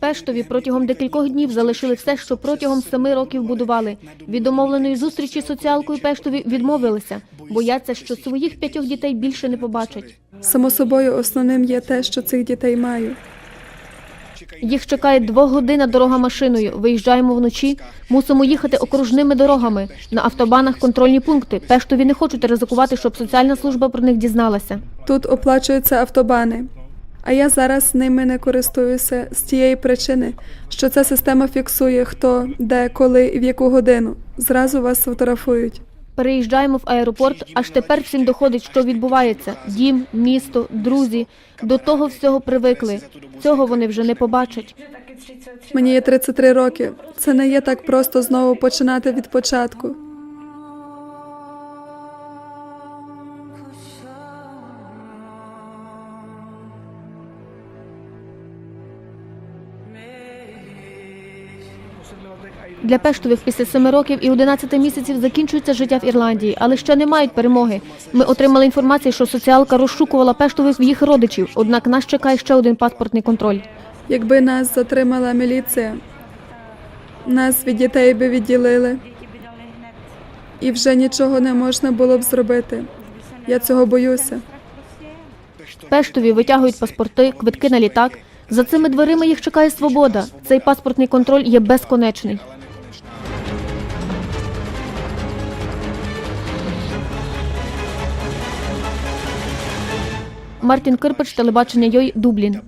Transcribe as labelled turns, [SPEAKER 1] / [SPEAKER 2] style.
[SPEAKER 1] Пештові протягом декількох днів залишили все, що протягом семи років будували. Від домовленої зустрічі з соціалкою Пештові відмовилися, бояться, що своїх п'ятьох дітей більше не побачать.
[SPEAKER 2] Само собою, основним є те, що цих дітей маю.
[SPEAKER 1] Їх чекає двогодинна дорога машиною. Виїжджаємо вночі, мусимо їхати окружними дорогами. На автобанах контрольні пункти. Пештові не хочуть ризикувати, щоб соціальна служба про них дізналася.
[SPEAKER 2] Тут оплачуються автобани. А я зараз ними не користуюся з тієї причини, що ця система фіксує хто, де, коли і в яку годину. Зразу вас фотографують.
[SPEAKER 1] Переїжджаємо в аеропорт. Аж тепер всім доходить, що відбувається: дім, місто, друзі. До того всього привикли. Цього вони вже не побачать.
[SPEAKER 2] Мені є 33 роки. Це не є так просто знову починати від початку.
[SPEAKER 1] Для Пештових після семи років і 11 місяців закінчується життя в Ірландії, але ще не мають перемоги. Ми отримали інформацію, що соціалка розшукувала Пештових в їх родичів. Однак нас чекає ще один паспортний контроль.
[SPEAKER 2] Якби нас затримала міліція, нас від дітей би відділили, і вже нічого не можна було б зробити. Я цього боюся.
[SPEAKER 1] Пештові витягують паспорти, квитки на літак. За цими дверима їх чекає свобода. Цей паспортний контроль є безконечний. Мартін Кирпич, телебачення Йой, Дублін.